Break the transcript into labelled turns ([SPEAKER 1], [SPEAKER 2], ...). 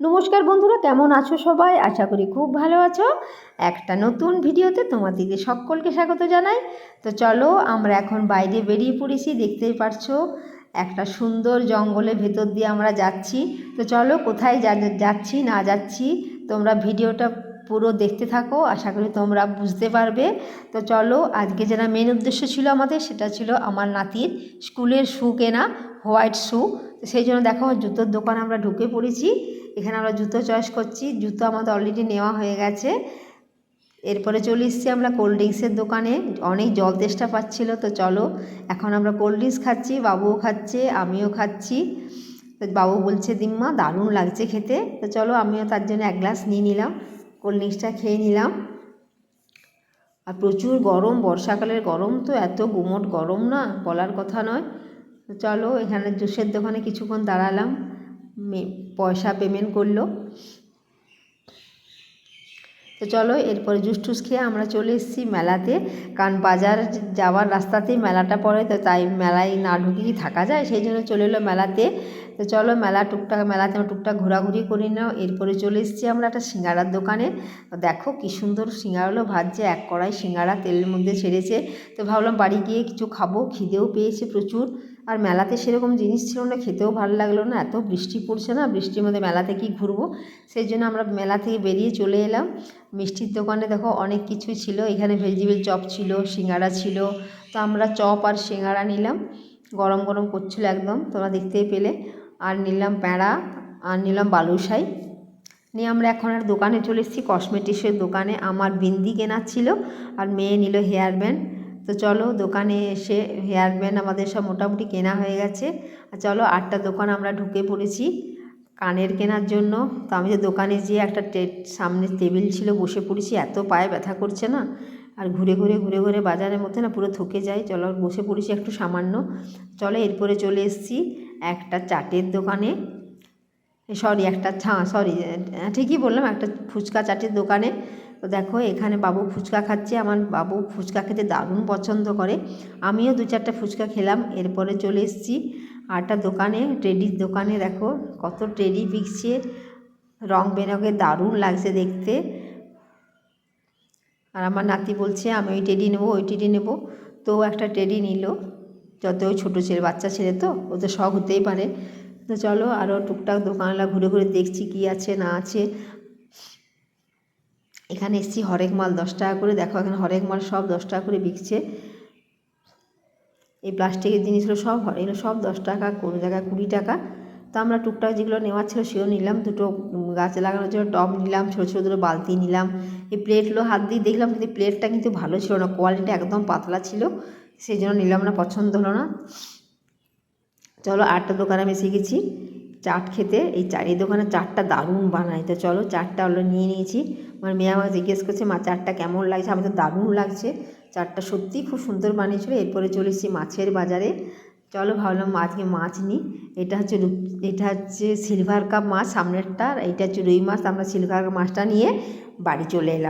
[SPEAKER 1] নমস্কার বন্ধুরা, কেমন আছো সবাই? আশা করি খুব ভালো আছো। একটা নতুন ভিডিওতে তোমাদেরকে সকলকে স্বাগত জানাই। তো চলো, আমরা এখন বাইরে বেরিয়ে পড়েছি, দেখতেই পারছ, একটা সুন্দর জঙ্গলের ভেতর দিয়ে আমরা যাচ্ছি। তো চলো, কোথায় যাচ্ছি, না যাচ্ছি, তোমরা ভিডিওটা পুরো দেখতে থাকো, আশা করি তোমরা বুঝতে পারবে। তো চলো, আজকে যেটা মেন উদ্দেশ্য ছিল আমাদের, সেটা ছিল আমার নাতির স্কুলের শ্যু কেনা, হোয়াইট শ্যু তো সেই জন্য দেখো, জুতোর দোকান আমরা ঢুকে পড়েছি। এখানে আমরা জুতো চয়েস করছি। জুতো আমাদের অলরেডি নেওয়া হয়ে গেছে। এরপরে চলে এসেছি আমরা কোল্ড ড্রিঙ্কসের দোকানে। অনেক জল তেষ্টা পাচ্ছিলো, তো চলো, এখন আমরা কোল্ড ড্রিঙ্কস খাচ্ছি, বাবুও খাচ্ছে, আমিও খাচ্ছি। বাবু বলছে, দিম্মা, দারুণ লাগছে খেতে। তো চলো, আমিও তার জন্য এক গ্লাস নিয়ে নিলাম। কোল্ড ড্রিঙ্কসটা খেয়ে নিলাম। আর প্রচুর গরম, বর্ষাকালের গরম তো, এত গুমট গরম না, বলার কথা নয়। চলো, এখানে জুসের দোকানে কিছুক্ষণ দাঁড়ালাম পয়সা পেমেন্ট করল। তো চলো, এরপরে জুস টুস খেয়ে আমরা চলে এসেছি মেলাতে। কারণ বাজার যাওয়ার রাস্তাতেই মেলাটা পড়ে, তো তাই মেলায় না ঢুকে কি থাকা যায়। সেই জন্য চলে এলো মেলাতে। তো চলো মেলা টুকটাক মেলাতে আমরা টুকটাক ঘোরাঘুরি করে নাও। এরপরে চলে এসেছি আমরা একটা সিঙ্গারার দোকানে। দেখো কী সুন্দর সিঙ্গারাগুলো ভাজছে, এক কড়াই সিঙ্গারা তেলের মধ্যে ছেড়েছে। তো ভাবলাম বাড়ি গিয়ে কিছু খাব, খিদেও পেয়েছে প্রচুর। আর মেলাতে সেরকম জিনিস ছিল না, খেতেও ভালো লাগল না, এত বৃষ্টি পড়ছে না, বৃষ্টির মধ্যে মেলাতে কি ঘুরবো? সেই জন্য আমরা মেলা থেকে বেরিয়ে চলে এলাম। মিষ্টির দোকানে দেখো অনেক কিছুই ছিল, এখানে ভেজিটেবিল চপ ছিল, সিঙ্গারা ছিল। তো আমরা চপ আর সিঙ্গারা নিলাম, গরম গরম করছিল একদম, তোমরা দেখতেই পেলে। আর নিলাম প্যাঁড়া আর নিলাম বালুশাই। নিয়ে আমরা এখন আর দোকানে চলে এসেছি কসমেটিক্সের দোকানে। আমার বিন্দি কেনার ছিল আর মেয়ে নিল হেয়ার ব্যান্ড তো চলো দোকানে এসে হেয়ার ব্যান্ড আমাদের সব মোটামুটি কেনা হয়ে গেছে। আর চলো আটটা দোকান আমরা ঢুকে পড়েছি কানের কেনার জন্য। তো আমি যে দোকানে যেয়ে একটা সামনে টেবিল ছিল বসে পড়েছি, এত পায়ে ব্যথা করছে না। আর ঘুরে ঘুরে ঘুরে ঘুরে বাজারের মধ্যে না পুরো থকে যাই। চলো বসে পড়েছি একটু সামান্য। চলো এরপরে চলে এসেছি একটা চাটের দোকানে। সরি একটা ছা সরি ঠিকই বললাম, একটা ফুচকা চাটের দোকানে। তো দেখো, এখানে বাবু ফুচকা খাচ্ছে। আমার বাবু ফুচকা খেতে দারুণ পছন্দ করে। আমিও দু চারটা ফুচকা খেলাম। এরপরে চলে এসেছি আরটা দোকানে ট্রেডির দোকানে। দেখো, কত ট্রেডি বিকছে রং বেরঙের দারুণ লাগছে দেখতে। আর আমার নাতি বলছে, আমি ওই টেডি নেব, ওই টেডি নেব। তো একটা টেডি নিল, যত ছোটো ছেলে, বাচ্চা ছেলে তো, ও তো শখ হতেই পারে। তো চলো আরও টুকটাক দোকানলা ঘুরে ঘুরে দেখছি কী আছে, না আছে। এখানে এসছি হরেক মাল দশ টাকা করে, দেখো এখানে হরেক মাল সব দশ টাকা করে বিকছে। এই প্লাস্টিকের জিনিসগুলো সব, এগুলো সব দশ টাকা, কোনো জায়গায় কুড়ি টাকা। তো আমরা টুকটাক যেগুলো নেওয়ার ছিল সেও নিলাম। দুটো গাছে লাগানোর জন্য টব নিলাম, ছোটো ছোটো দুটো বালতি নিলাম। এই প্লেটগুলো হাত দিয়ে দেখলাম কিন্তু প্লেটটা কিন্তু ভালো ছিল না কোয়ালিটি একদম পাতলা ছিল, সেই জন্য নিলাম না, পছন্দ হলো না। চলো আটটা দোকানে আমি শিখেছি চাট খেতে। এই চা এই দোকানে চাটটা দারুণ বানায়। তো চলো চাটটা হলো নিয়ে নিয়েছি। আমার মেয়ে আমাকে জিজ্ঞেস করছে, মা, চাটটা কেমন লাগছে? আমি তো দারুণ লাগছে। চাটটা সত্যিই খুব সুন্দর বানিয়েছিল। এরপরে চলে এসেছি মাছের বাজারে। চলো ভাবলাম আজকে মাছ নিই এটা হচ্ছে এটা হচ্ছে সিলভার কাপ মাছ সামনেরটা, আর এইটা হচ্ছে রুই মাছ। আমরা সিলভার মাছটা নিয়ে বাড়ি চলে এলাম।